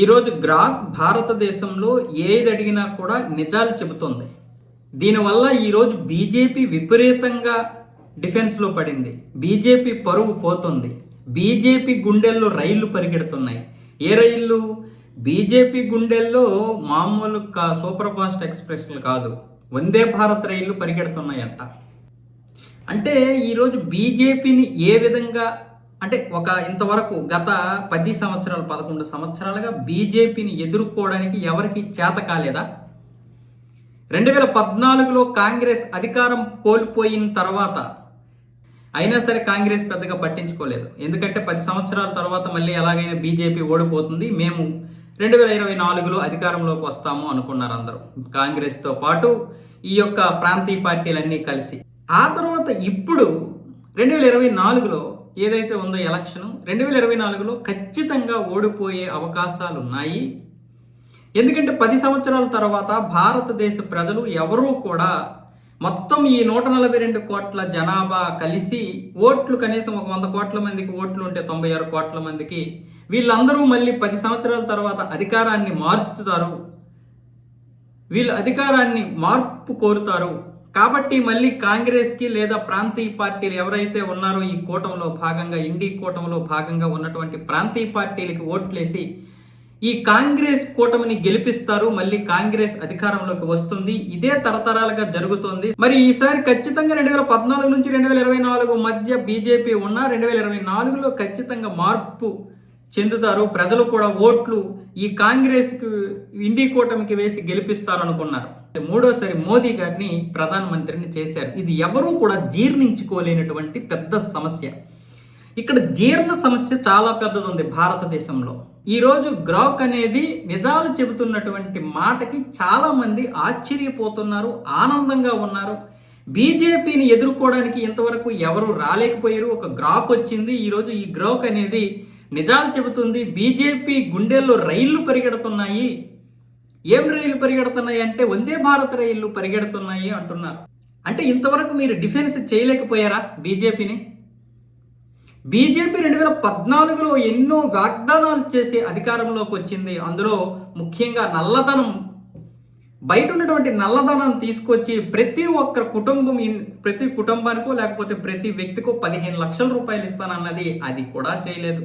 ఈరోజు గ్రాక్ భారతదేశంలో ఏది అడిగినా కూడా నిజాలు చెబుతుంది. దీనివల్ల ఈరోజు బీజేపీ విపరీతంగా డిఫెన్స్లో పడింది. బీజేపీ పరువు పోతుంది. బీజేపీ గుండెల్లో రైళ్ళు పరిగెడుతున్నాయి. ఏ రైళ్ళు బీజేపీ గుండెల్లో మామూలు కా సూపర్ ఫాస్ట్ ఎక్స్ప్రెస్లు కాదు. వందే భారత్ రైళ్ళు పరిగెడుతున్నాయంట. అంటే ఈరోజు బీజేపీని ఏ విధంగా అంటే ఒక ఇంతవరకు గత పది సంవత్సరాలు పదకొండు సంవత్సరాలుగా బీజేపీని ఎదుర్కోవడానికి ఎవరికి చేత కాలేదా? రెండు వేల పద్నాలుగులో కాంగ్రెస్ అధికారం కోల్పోయిన తర్వాత అయినా సరే కాంగ్రెస్ పెద్దగా పట్టించుకోలేదు. ఎందుకంటే పది సంవత్సరాల తర్వాత మళ్ళీ ఎలాగైనా బీజేపీ ఓడిపోతుంది. మేము రెండు వేల ఇరవై నాలుగులో అధికారంలోకి వస్తాము అనుకున్నారు అందరూ. కాంగ్రెస్తో పాటు ఈ యొక్క ప్రాంతీయ పార్టీలన్నీ కలిసి. ఆ తర్వాత ఇప్పుడు రెండు వేల ఇరవై నాలుగులో ఏదైతే ఉందో ఎలక్షన్ రెండు వేల ఇరవై నాలుగులో ఖచ్చితంగా ఓడిపోయే అవకాశాలు ఉన్నాయి ఎందుకంటే పది సంవత్సరాల తర్వాత భారతదేశ ప్రజలు ఎవరూ కూడా మొత్తం ఈ నూట నలభై రెండు కోట్ల జనాభా కలిసి ఓట్లు కనీసం ఒక వంద కోట్ల మందికి ఓట్లు ఉంటే తొంభై ఆరు కోట్ల మందికి వీళ్ళందరూ మళ్ళీ పది సంవత్సరాల తర్వాత అధికారాన్ని మారుస్తారు. వీళ్ళు అధికారాన్ని మార్పు కోరుతారు. కాబట్టి మళ్ళీ కాంగ్రెస్కి లేదా ప్రాంతీయ పార్టీలు ఎవరైతే ఉన్నారో ఈ కూటమిలో భాగంగా ఇండి కూటమిలో భాగంగా ఉన్నటువంటి ప్రాంతీయ పార్టీలకి ఓట్లేసి ఈ కాంగ్రెస్ కూటమిని గెలిపిస్తారు. మళ్ళీ కాంగ్రెస్ అధికారంలోకి వస్తుంది. ఇదే తరతరాలుగా జరుగుతుంది. మరి ఈసారి ఖచ్చితంగా రెండు వేల పద్నాలుగు నుంచి రెండు వేల ఇరవై నాలుగు మధ్య బీజేపీ ఉన్న రెండు వేల ఇరవై నాలుగులో ఖచ్చితంగా మార్పు చెందుతారు ప్రజలు కూడా ఓట్లు ఈ కాంగ్రెస్కి ఇండి కూటమికి వేసి గెలిపిస్తారు అనుకున్నారు మూడోసారి మోదీ గారిని ప్రధానమంత్రిని చేశారు. ఇది ఎవరూ కూడా జీర్ణించుకోలేనటువంటి పెద్ద సమస్య. ఇక్కడ జీర్ణ సమస్య చాలా పెద్దది ఉంది భారతదేశంలో ఈరోజు గ్రాక్ అనేది నిజాలు చెబుతున్నటువంటి మాటకి చాలామంది ఆశ్చర్యపోతున్నారు ఆనందంగా ఉన్నారు. బీజేపీని ఎదుర్కోవడానికి ఇంతవరకు ఎవరు రాలేకపోయారు. ఒక గ్రాక్ వచ్చింది. ఈరోజు ఈ గ్రాక్ అనేది నిజాలు చెబుతుంది. బీజేపీ గుండెల్లో రైళ్ళు పరిగెడుతున్నాయి. ఏం రైళ్ళు పరిగెడుతున్నాయి అంటే వందే భారత్ రైళ్ళు పరిగెడుతున్నాయి అంటున్నారు. అంటే ఇంతవరకు మీరు డిఫెన్స్ చేయలేకపోయారా బీజేపీని? బీజేపీ రెండు వేల పద్నాలుగులో ఎన్నో వాగ్దానాలు చేసి అధికారంలోకి వచ్చింది. అందులో ముఖ్యంగా నల్లధనం. బయట ఉన్నటువంటి నల్లధనం తీసుకొచ్చి ప్రతి ఒక్క కుటుంబం ప్రతి కుటుంబానికో లేకపోతే ప్రతి వ్యక్తికో పదిహేను లక్షల రూపాయలు ఇస్తానన్నది అది కూడా చేయలేదు.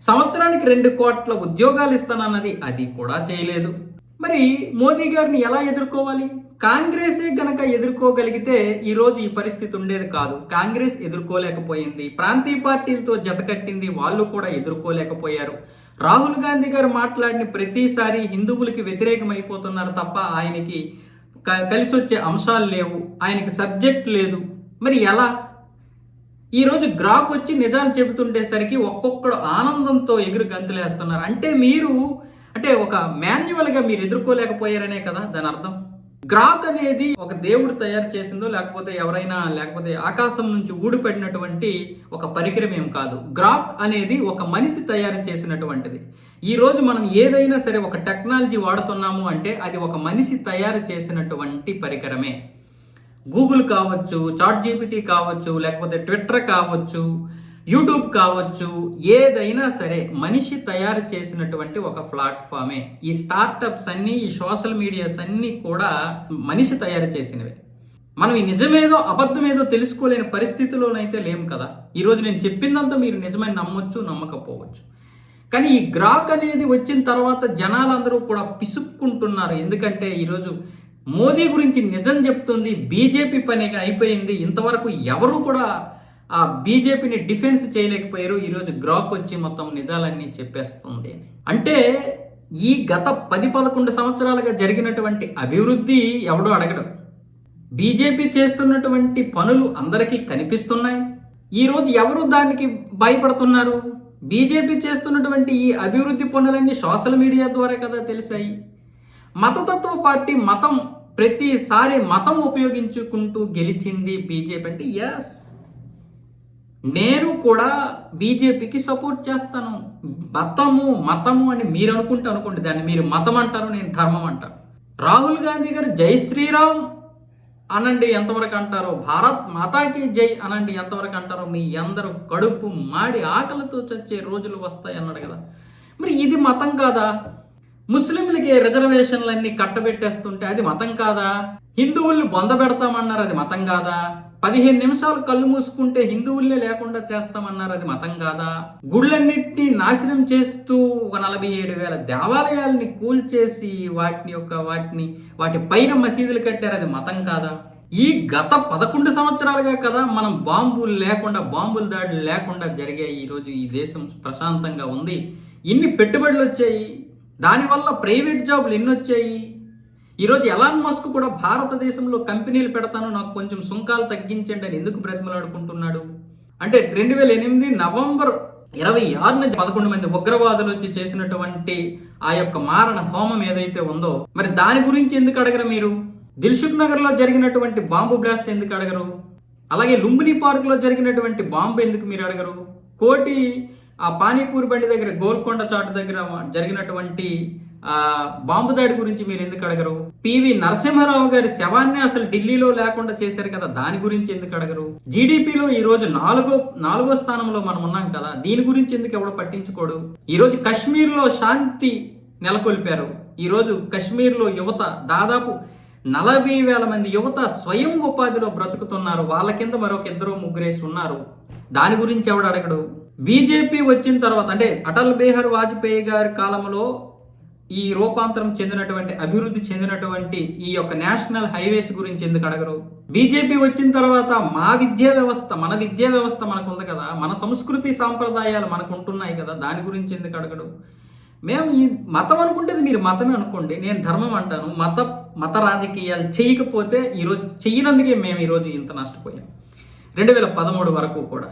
సంవత్సరానికి రెండు కోట్ల ఉద్యోగాలు ఇస్తానన్నది అది కూడా చేయలేదు. మరి మోదీ గారిని ఎలా ఎదుర్కోవాలి? కాంగ్రెసే గనక ఎదుర్కోగలిగితే ఈరోజు ఈ పరిస్థితి ఉండేది కాదు. కాంగ్రెస్ ఎదుర్కోలేకపోయింది. ప్రాంతీయ పార్టీలతో జతకట్టింది వాళ్ళు కూడా ఎదుర్కోలేకపోయారు. రాహుల్ గాంధీ గారు మాట్లాడిన ప్రతిసారి హిందువులకి వ్యతిరేకమైపోతున్నారు తప్ప ఆయనకి క- కలిసి వచ్చే అంశాలు లేవు. ఆయనకి సబ్జెక్ట్ లేదు. మరి ఎలా? ఈరోజు గ్రాక్ వచ్చి నిజాలు చెబుతుండేసరికి ఒక్కొక్కడు ఆనందంతో ఎగురు గంతులేస్తున్నారు. అంటే మీరు అంటే ఒక మాన్యువల్గా మీరు ఎదుర్కోలేకపోయారనే కదా దాని అర్థం. గ్రాక్ అనేది ఒక దేవుడు తయారు చేసిందో లేకపోతే ఎవరైనా లేకపోతే ఆకాశం నుంచి ఊడిపడినటువంటి ఒక పరికరం ఏం కాదు. గ్రాక్ అనేది ఒక మనిషి తయారు చేసినటువంటిది. ఈరోజు మనం ఏదైనా సరే ఒక టెక్నాలజీ వాడుతున్నాము అంటే అది ఒక మనిషి తయారు చేసినటువంటి పరికరమే. గూగుల్ కావచ్చు చాట్ జీపీటీ కావచ్చు లేకపోతే ట్విట్టర్ కావచ్చు యూట్యూబ్ కావచ్చు ఏదైనా సరే మనిషి తయారు చేసినటువంటి ఒక ప్లాట్ఫామే. ఈ స్టార్టప్స్ అన్నీ ఈ సోషల్ మీడియాస్ అన్నీ కూడా మనిషి తయారు చేసినవే. మనం ఈ నిజమేదో అబద్ధమేదో తెలుసుకోలేని పరిస్థితిలోనైతే లేము కదా. ఈరోజు నేను చెప్పిందంతా మీరు నిజమని నమ్మొచ్చు నమ్మకపోవచ్చు. కానీ ఈ గ్రాక్ అనేది వచ్చిన తర్వాత జనాలందరూ కూడా పిసుక్కుంటున్నారు. ఎందుకంటే ఈరోజు మోదీ గురించి నిజం చెప్తుంది బీజేపీ పని అయిపోయింది ఇంతవరకు ఎవరు కూడా ఆ బీజేపీని డిఫెన్స్ చేయలేకపోయారు ఈరోజు గ్రాక్ వచ్చి మొత్తం నిజాలన్నీ చెప్పేస్తుంది. అంటే ఈ గత పది పదకొండు సంవత్సరాలుగా జరిగినటువంటి అభివృద్ధి ఎవడో అడగడం. బీజేపీ చేస్తున్నటువంటి పనులు అందరికీ కనిపిస్తున్నాయి. ఈరోజు ఎవరు దానికి భయపడుతున్నారు? బీజేపీ చేస్తున్నటువంటి ఈ అభివృద్ధి పనులన్నీ సోషల్ మీడియా ద్వారా కదా తెలిసాయి. మతతత్వ పార్టీ మతం ప్రతిసారి మతం ఉపయోగించుకుంటూ గెలిచింది బీజేపీ అంటే ఎస్ నేను కూడా బీజేపీకి సపోర్ట్ చేస్తాను. మతము మతము అని మీరు అనుకుంటే అనుకోండి దాన్ని మీరు మతం అంటారు నేను ధర్మం అంటాను. రాహుల్ గాంధీ గారు జై శ్రీరామ్ అనండి ఎంతవరకు అంటారో భారత్ మాతాకి జై అనండి ఎంతవరకు అంటారో మీ అందరూ కడుపు మాడి ఆకలితో చచ్చే రోజులు వస్తాయి అన్నాడు కదా. మరి ఇది మతం కాదా? ముస్లింలకి రిజర్వేషన్లన్నీ కట్టబెట్టేస్తుంటే అది మతం కాదా? హిందువుల్ని బొంద పెడతామన్నారు అది మతం కాదా? పదిహేను నిమిషాలు కళ్ళు మూసుకుంటే హిందువుల్లే లేకుండా చేస్తామన్నారు అది మతం కాదా? గుళ్ళన్నింటినీ నాశనం చేస్తూ ఒక నలభై ఏడు వేల దేవాలయాల్ని కూల్చేసి వాటిని యొక్క వాటిని వాటి పైన మసీదులు కట్టారు అది మతం కాదా? ఈ గత పదకొండు సంవత్సరాలుగా కదా మనం బాంబులు లేకుండా బాంబుల దాడులు లేకుండా జరిగాయి. ఈరోజు ఈ దేశం ప్రశాంతంగా ఉంది. ఇన్ని పెట్టుబడులు వచ్చాయి దానివల్ల ప్రైవేట్ జాబులు ఎన్ని వచ్చాయి ఈరోజు ఎలాన్ మస్క్ కూడా భారతదేశంలో కంపెనీలు పెడతాను నాకు కొంచెం సుంకాలు తగ్గించండి అని ఎందుకు బ్రతిమలాడుకుంటున్నాడు? అంటే రెండు వేల ఎనిమిది నవంబర్ ఇరవై ఆరున పదకొండు మంది ఉగ్రవాదులు వచ్చి చేసినటువంటి ఆ యొక్క మారణ హోమం ఏదైతే ఉందో మరి దాని గురించి ఎందుకు అడగరు మీరు? దిల్సుఖ్ నగర్లో జరిగినటువంటి బాంబు బ్లాస్ట్ ఎందుకు అడగరు? అలాగే లుంబిని పార్క్లో జరిగినటువంటి బాంబు ఎందుకు మీరు అడగరు? కోటి ఆ పానీపూరి బండి దగ్గర గోల్కొండ చాటు దగ్గర జరిగినటువంటి ఆ బాంబు దాడి గురించి మీరు ఎందుకు అడగరు? పివి నరసింహారావు గారి శవాన్ని అసలు ఢిల్లీలో లేకుండా చేశారు కదా దాని గురించి ఎందుకు అడగరు? జీడిపిలో ఈ రోజు నాలుగో నాలుగో స్థానంలో మనం ఉన్నాం కదా దీని గురించి ఎందుకు ఎవడో పట్టించుకోడు? ఈ రోజు కశ్మీర్లో శాంతి నెలకొల్పారు. ఈ రోజు కశ్మీర్లో యువత దాదాపు నలభై వేల మంది యువత స్వయం ఉపాధిలో బ్రతుకుతున్నారు. వాళ్ళ కింద మరొక ఇద్దరు ముగ్గురేసి ఉన్నారు. దాని గురించి ఎవడు అడగడు బీజేపీ వచ్చిన తర్వాత అంటే అటల్ బిహార్ వాజ్పేయి గారి కాలంలో ఈ రూపాంతరం చెందినటువంటి అభివృద్ధి చెందినటువంటి ఈ యొక్క నేషనల్ హైవేస్ గురించి ఎందుకు అడగరు? బీజేపీ వచ్చిన తర్వాత మా విద్యా వ్యవస్థ మన విద్యా వ్యవస్థ మనకు ఉంది కదా మన సంస్కృతి సాంప్రదాయాలు మనకు ఉంటున్నాయి కదా దాని గురించి ఎందుకు అడగడు? మేము ఈ మతం అనుకుంటేది మీరు మతమే అనుకోండి నేను ధర్మం అంటాను మత మత రాజకీయాలు చేయకపోతే ఈరోజు చేయనందుకే మేము ఈరోజు ఇంత నష్టపోయాం. రెండు వేల పదమూడు వరకు కూడా.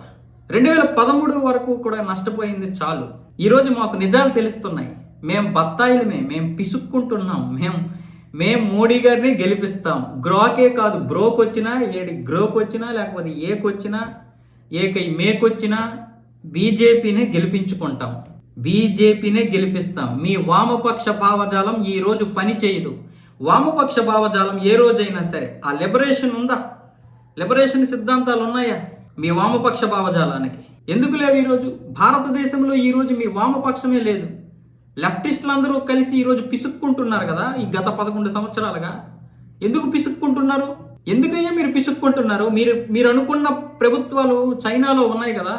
రెండు వేల పదమూడు వరకు కూడా నష్టపోయింది చాలు. ఈరోజు మాకు నిజాలు తెలుస్తున్నాయి. మేము బత్తాయిలమే మేము పిసుక్కుంటున్నాం. మేము మేము మోడీ గారిని గెలిపిస్తాం. గ్రోకే కాదు బ్రోక్ వచ్చినా ఏడి గ్రోక్ వచ్చినా లేకపోతే ఏకొచ్చినా ఏకై మేకొచ్చినా బీజేపీనే గెలిపించుకుంటాం. బీజేపీనే గెలిపిస్తాం. మీ వామపక్ష భావజాలం ఈ రోజు పని చేయదు. వామపక్ష భావజాలం ఏ రోజైనా సరే. ఆ లిబరేషన్ ఉందా? లిబరేషన్ సిద్ధాంతాలు ఉన్నాయా? మీ వామపక్ష భావజాలానికి. ఎందుకు లేవు ఈరోజు? భారతదేశంలో ఈరోజు మీ వామపక్షమే లేదు. లెఫ్టిస్టులు అందరూ కలిసి ఈరోజు పిసుక్కుంటున్నారు కదా ఈ గత పదకొండు సంవత్సరాలుగా. ఎందుకు పిసుక్కుంటున్నారు? ఎందుకయ్యా మీరు పిసుక్కుంటున్నారు? మీరు మీరు అనుకున్న ప్రభుత్వాలు చైనాలో ఉన్నాయి కదా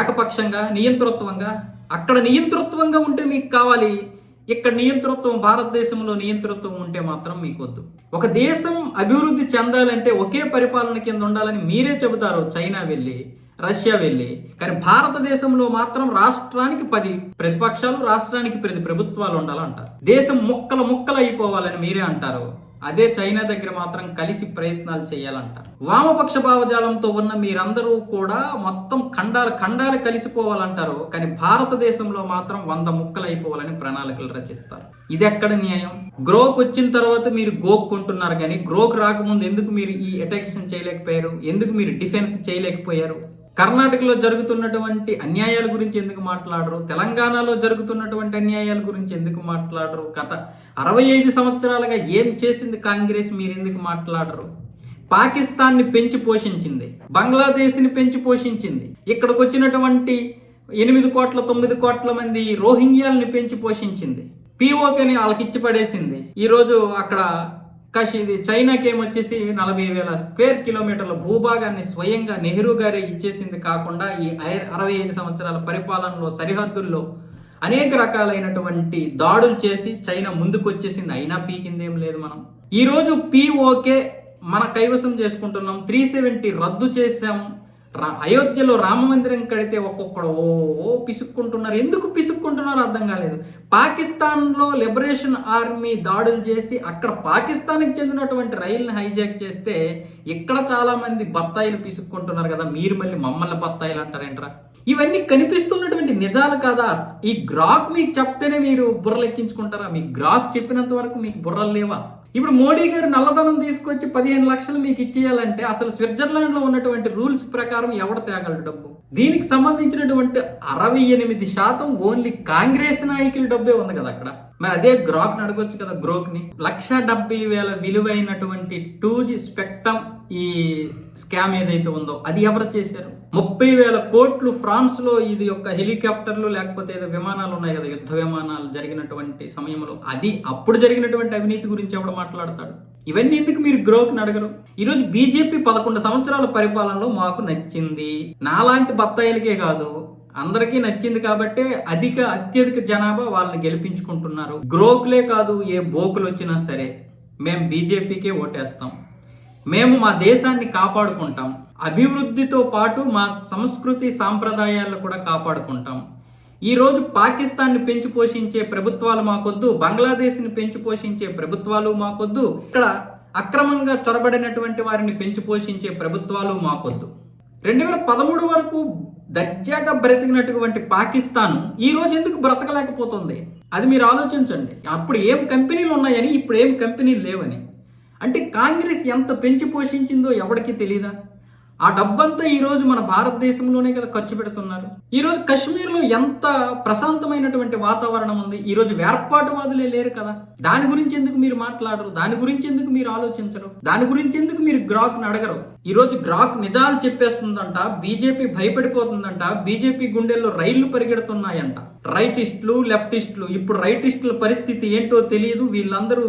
ఏకపక్షంగా నియంతృత్వంగా. అక్కడ నియంతృత్వంగా ఉంటే మీకు కావాలి. ఇక్కడ నియంతృత్వం భారతదేశంలో నియంతృత్వం ఉంటే మాత్రం మీకొద్దు. ఒక దేశం అభివృద్ధి చెందాలంటే ఒకే పరిపాలన కింద ఉండాలని మీరే చెబుతారు. చైనా వెళ్ళి రష్యా వెళ్ళి కానీ భారతదేశంలో మాత్రం రాష్ట్రానికి పది ప్రతిపక్షాలు రాష్ట్రానికి ప్రతి ప్రభుత్వాలు ఉండాలంటారు. దేశం ముక్కలు ముక్కలు అయిపోవాలని మీరే అంటారు. అదే చైనా దగ్గర మాత్రం కలిసి ప్రయత్నాలు చేయాలంటారు. వామపక్ష భావజాలంతో ఉన్న మీరందరూ కూడా మొత్తం ఖండాలు ఖండాలు కలిసిపోవాలంటారు. కానీ భారతదేశంలో మాత్రం వంద ముక్కలు అయిపోవాలని ప్రణాళికలు రచిస్తారు. ఇది ఎక్కడ న్యాయం? గ్రోక్ వచ్చిన తర్వాత మీరు గోక్కుంటున్నారు కానీ గ్రోక్ రాకముందు ఎందుకు మీరు ఈ అటాక్షన్ చేయలేకపోయారు? ఎందుకు మీరు డిఫెన్స్ చేయలేకపోయారు? కర్ణాటకలో జరుగుతున్నటువంటి అన్యాయాల గురించి ఎందుకు మాట్లాడరు? తెలంగాణలో జరుగుతున్నటువంటి అన్యాయాల గురించి ఎందుకు మాట్లాడరు? గత అరవై ఐదు సంవత్సరాలుగా ఏం చేసింది కాంగ్రెస్? మీరు ఎందుకు మాట్లాడరు? పాకిస్తాన్ని పెంచి పోషించింది బంగ్లాదేశ్ని పెంచి పోషించింది ఇక్కడికి వచ్చినటువంటి ఎనిమిది కోట్ల తొమ్మిది కోట్ల మంది రోహింగ్యాలని పెంచి పోషించింది పీఓకేని వాళ్ళకి ఇచ్చి పడేసింది ఈరోజు అక్కడ కాశీ ఇది చైనాకి ఏమొచ్చేసి నలభై వేల స్క్వేర్ కిలోమీటర్ల భూభాగాన్ని స్వయంగా నెహ్రూ గారే ఇచ్చేసింది కాకుండా ఈ అరవై ఐదు సంవత్సరాల పరిపాలనలో సరిహద్దుల్లో అనేక రకాలైనటువంటి దాడులు చేసి చైనా ముందుకు వచ్చేసింది అయినా పీకిందేం లేదు మనం. ఈరోజు పీఓకే మన కైవసం చేసుకుంటున్నాం. త్రీ సెవెంటీ రద్దు చేసాం రా- అయోధ్యలో రామ మందిరం కడితే ఒక్కొక్కడు ఓ ఓ పిసుక్కుంటున్నారు. ఎందుకు పిసుక్కుంటున్నారో అర్థం కాలేదు. పాకిస్తాన్లో లిబరేషన్ ఆర్మీ దాడులు చేసి అక్కడ పాకిస్తాన్కి చెందినటువంటి రైలుని హైజాక్ చేస్తే ఇక్కడ చాలామంది బత్తాయిలు పిసుక్కుంటున్నారు కదా మీరు మళ్ళీ మమ్మల్ని బత్తాయిలు అంటారేంట్రా? ఇవన్నీ కనిపిస్తున్నటువంటి నిజాలు కదా? ఈ గ్రాక్ మీకు చెప్తేనే మీరు బుర్రలు ఎక్కించుకుంటారా మీ గ్రాక్ చెప్పినంత వరకు మీకు బుర్రలు లేవా? ఇప్పుడు మోడీ గారు నల్లధనం తీసుకొచ్చి పదిహేను లక్షలు మీకు ఇచ్చేయాలంటే అసలు స్విట్జర్లాండ్లో ఉన్నటువంటి రూల్స్ ప్రకారం ఎవడ తేగలడు డబ్బు? దీనికి సంబంధించినటువంటి అరవై ఎనిమిది శాతం ఓన్లీ కాంగ్రెస్ నాయకుల డబ్బే ఉంది కదా అక్కడ. మరి అదే గ్రాక్ నడగొచ్చు కదా గ్రోక్ని లక్ష డెబ్బై వేల విలువైనటువంటి టూ జీ స్పెక్టమ్ ఈ స్కామ్ ఏదైతే ఉందో అది ఎవరు చేశారు? ముప్పై వేల కోట్లు ఫ్రాన్స్లో ఇది యొక్క హెలికాప్టర్లు లేకపోతే ఏదో విమానాలు ఉన్నాయి కదా యుద్ధ విమానాలు జరిగినటువంటి సమయంలో. అది అప్పుడు జరిగినటువంటి అవినీతి గురించి ఎవడు మాట్లాడతాడు? ఇవన్నీ ఎందుకు మీరు గ్రోక్ని అడగరు? ఈరోజు బీజేపీ పదకొండు సంవత్సరాల పరిపాలనలో మాకు నచ్చింది. నాలాంటి బత్తాయిలకే కాదు అందరికీ నచ్చింది కాబట్టే అధిక అత్యధిక జనాభా వాళ్ళని గెలిపించుకుంటున్నారు. గ్రోకులే కాదు ఏ బోకులు వచ్చినా సరే మేము బీజేపీకే ఓటేస్తాం. మేము మా దేశాన్ని కాపాడుకుంటాం. అభివృద్ధితో పాటు మా సంస్కృతి సాంప్రదాయాలను కూడా కాపాడుకుంటాం. ఈరోజు పాకిస్తాన్ని పెంచి పోషించే ప్రభుత్వాలు మాకొద్దు బంగ్లాదేశ్ని పెంచి పోషించే ప్రభుత్వాలు మాకొద్దు ఇక్కడ అక్రమంగా చొరబడినటువంటి వారిని పెంచి పోషించే ప్రభుత్వాలు మాకొద్దు. రెండు వేల పదమూడు వరకు దర్జాగా బ్రతికినటువంటి పాకిస్తాన్ ఈ రోజు ఎందుకు బ్రతకలేకపోతుంది? అది మీరు ఆలోచించండి. అప్పుడు ఏం కంపెనీలు ఉన్నాయని ఇప్పుడు ఏం కంపెనీలు లేవని. అంటే కాంగ్రెస్ ఎంత పెంచి పోషించిందో ఎవరికి తెలియదా ఆ డబ్బంతా ఈరోజు మన భారతదేశంలోనే కదా ఖర్చు పెడుతున్నారు. ఈరోజు కశ్మీర్లో కాశ్మీర్లో ఎంత ప్రశాంతమైనటువంటి వాతావరణం ఉంది. ఈరోజు వేర్పాటువాదులే లేరు కదా. దాని గురించి ఎందుకు మీరు మాట్లాడరు? దాని గురించి ఎందుకు మీరు ఆలోచించరు? దాని గురించి ఎందుకు మీరు గ్రాక్ను అడగరు? ఈరోజు గ్రాక్ నిజాలు చెప్పేస్తుందంట బీజేపీ భయపడిపోతుందంట బీజేపీ గుండెల్లో రైళ్ళు పరిగెడుతున్నాయంట. రైటిస్టులు లెఫ్టిస్టులు ఇప్పుడు రైటిస్టుల పరిస్థితి ఏంటో తెలియదు. వీళ్ళందరూ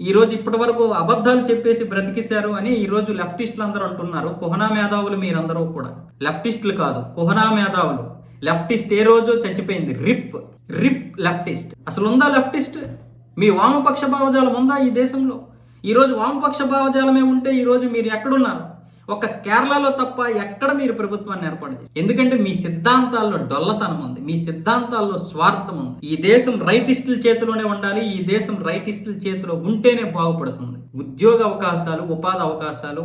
ఈరోజు ఇప్పటి వరకు అబద్ధాలు చెప్పేసి బ్రతికిశారు అని ఈరోజు లెఫ్టిస్టులు అందరూ అంటున్నారు. కుహనా మేధావులు మీరందరూ కూడా. లెఫ్టిస్టులు కాదు కుహనా మేధావులు. లెఫ్టిస్ట్ ఏ రోజు చచ్చిపోయింది. RIP RIP leftist. అసలు ఉందా లెఫ్టిస్ట్? మీ వామపక్ష భావజాలం ఉందా ఈ దేశంలో? ఈరోజు వామపక్ష భావజాలమే ఉంటే ఈరోజు మీరు ఎక్కడున్నారు? ఒక కేరళలో తప్ప ఎక్కడ మీరు ప్రభుత్వాన్ని ఏర్పాటు చేసి ఎందుకంటే మీ సిద్ధాంతాల్లో డొల్లతనం ఉంది మీ సిద్ధాంతాల్లో స్వార్థం ఉంది. ఈ దేశం రైటిస్టుల చేతిలోనే ఉండాలి ఈ దేశం రైటిస్టుల చేతిలో ఉంటేనే బాగుపడుతుంది. ఉద్యోగ అవకాశాలు ఉపాధి అవకాశాలు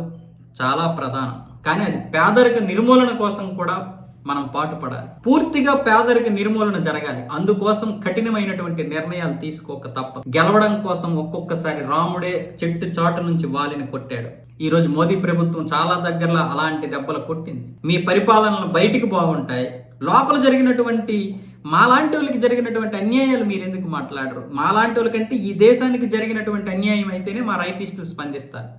చాలా ప్రధానం. కానీ అది పేదరిక నిర్మూలన కోసం కూడా మనం పాటుపడాలి. పూర్తిగా పేదరిక నిర్మూలన జరగాలి. అందుకోసం కఠినమైనటువంటి నిర్ణయాలు తీసుకోక తప్ప గెలవడం కోసం ఒక్కొక్కసారి రాముడే చెట్టు చాటు నుంచి వాలిని కొట్టాడు. ఈ రోజు మోదీ ప్రభుత్వం చాలా దగ్గరలో అలాంటి దెబ్బలు కొట్టింది. మీ పరిపాలనలు బయటికి బాగుంటాయి. లోపల జరిగినటువంటి మాలాంటి వాళ్ళకి జరిగినటువంటి అన్యాయాలు మీరు ఎందుకు మాట్లాడరు? మాలాంటి వాళ్ళకంటే ఈ దేశానికి జరిగినటువంటి అన్యాయం అయితేనే మా రైటిస్టులు స్పందిస్తారు.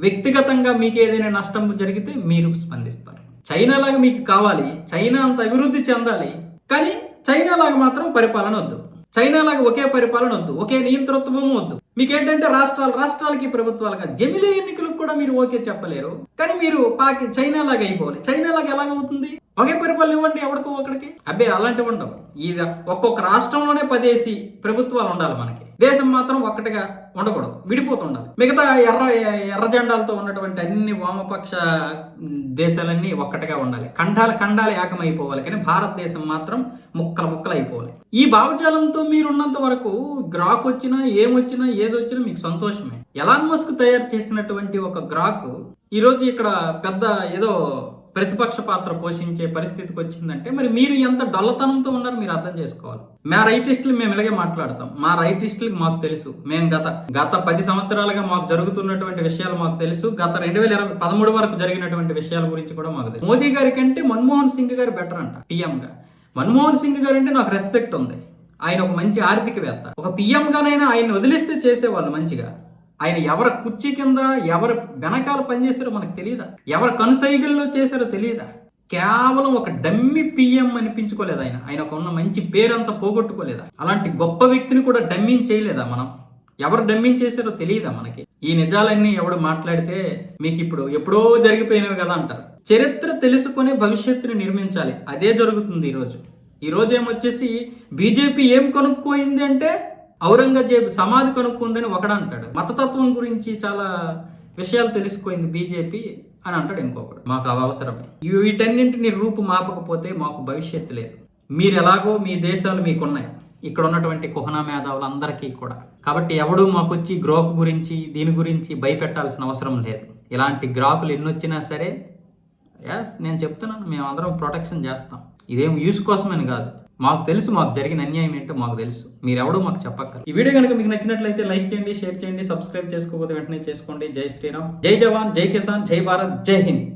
వ్యక్తిగతంగా మీకు ఏదైనా నష్టం జరిగితే మీరు స్పందిస్తారు. చైనా లాగా మీకు కావాలి చైనా అంత అభివృద్ధి చెందాలి కానీ చైనా లాగా మాత్రం పరిపాలన వద్దు. చైనా లాగా ఒకే పరిపాలన వద్దు ఒకే నియంతృత్వము వద్దు. మీకేంటంటే రాష్ట్రాలు రాష్ట్రాలకి ప్రభుత్వాలుగా జమిలే ఎన్నికలకు కూడా మీరు ఓకే చెప్పలేరు. కానీ మీరు పాకి చైనా లాగా అయిపోవాలి. చైనా లాగా ఎలాగవుతుంది? ఒకే పరిపాలన ఇవ్వండి ఎవరికో ఒకడికి అబ్బే అలాంటివి ఉండవు. ఈ ఒక్కొక్క రాష్ట్రంలోనే పదేసి ప్రభుత్వాలు ఉండాలి మనకి. దేశం మాత్రం ఒక్కటిగా ఉండకూడదు. విడిపోతుండాలి. మిగతా ఎర్ర ఎర్ర జెండాలతో ఉన్నటువంటి అన్ని వామపక్ష దేశాలన్నీ ఒక్కటిగా ఉండాలి. కండాల ఖండాలు ఏకమైపోవాలి. కానీ భారతదేశం మాత్రం ముక్కలు ముక్కలు అయిపోవాలి. ఈ భావజాలంతో మీరున్నంత వరకు గ్రాక్ వచ్చినా ఏమొచ్చినా ఏదొచ్చినా మీకు సంతోషమే. ఎలాన్ మస్క్ తయారు చేసినటువంటి ఒక గ్రాక్ ఈరోజు ఇక్కడ పెద్ద ఏదో ప్రతిపక్ష పాత్ర పోషించే పరిస్థితికి వచ్చిందంటే మరి మీరు ఎంత డొల్లతనంతో ఉన్నారో మీరు అర్థం చేసుకోవాలి. మా రైటిస్టులు మేము ఇలాగే మాట్లాడతాం. మా రైటిస్టులకు మాకు తెలుసు. మేము గత గత పది సంవత్సరాలుగా మాకు జరుగుతున్నటువంటి విషయాలు మాకు తెలుసు. గత రెండు వేల ఇరవై పదమూడు వరకు జరిగినటువంటి విషయాల గురించి కూడా మాకు తెలుసు. మోదీ గారి కంటే మన్మోహన్ సింగ్ గారు బెటర్ అంట పిఎం గా. మన్మోహన్ సింగ్ గారు అంటే నాకు రెస్పెక్ట్ ఉంది. ఆయన ఒక మంచి ఆర్థికవేత్త. ఒక పిఎం గానైనా ఆయన వదిలిస్తే చేసేవాళ్ళు మంచిగా. ఆయన ఎవరి కుర్చీ కింద ఎవరు వెనకాల పనిచేశారో మనకు తెలియదా ఎవరి కనుసైగల్లో చేశారో తెలియదా కేవలం ఒక డమ్మి పిఎం అనిపించుకోలేదు ఆయన. ఆయన ఒక ఉన్న మంచి పేరంతా పోగొట్టుకోలేదా? అలాంటి గొప్ప వ్యక్తిని కూడా డమ్మింగ్ చేయలేదా మనం? ఎవరు డమ్మింగ్ చేశారో తెలియదా మనకి? ఈ నిజాలన్నీ ఎవడు మాట్లాడితే మీకు ఇప్పుడు ఎప్పుడో జరిగిపోయినవి కదా అంటారు. చరిత్ర తెలుసుకొని భవిష్యత్తుని నిర్మించాలి. అదే జరుగుతుంది ఈరోజు. ఈ ఏమొచ్చేసి బీజేపీ ఏం కొనుక్కోయింది అంటే ఔరంగజేబు సమాధి కనుక్కుందని ఒకడంటాడు. మతతత్వం గురించి చాలా విషయాలు తెలుసుకోయింది బీజేపీ అని అంటాడు ఇంకొకడు. మాకు అవి అవసరమే. వీటన్నింటిని రూపు మాపకపోతే మాకు భవిష్యత్తు లేదు. మీరు ఎలాగో మీ దేశాలు మీకున్నాయి. ఇక్కడ ఉన్నటువంటి కుహనా మేధావులందరికీ కూడా. కాబట్టి ఎవడూ మాకు వచ్చి గ్రోక్ గురించి దీని గురించి భయపెట్టాల్సిన అవసరం లేదు. ఇలాంటి గ్రాకులు ఎన్నొచ్చినా సరే ఎస్ నేను చెప్తున్నాను మేము అందరం ప్రొటెక్షన్ చేస్తాం. ఇదేం యూస్ కోసమని కాదు. మాకు తెలుసు మాకు జరిగిన అన్యాయం ఏంటో మాకు తెలుసు. మీరెవడో మాకు చెప్పక్కర్ ఈ వీడియో కనుక మీకు నచ్చినట్లయితే లైక్ చేయండి షేర్ చేయండి సబ్స్క్రైబ్ చేసుకోకపోతే వెంటనే చేసుకోండి. జై శ్రీరామ్. జై జవాన్ జై కిసాన్ జై భారత్ జై హింద్.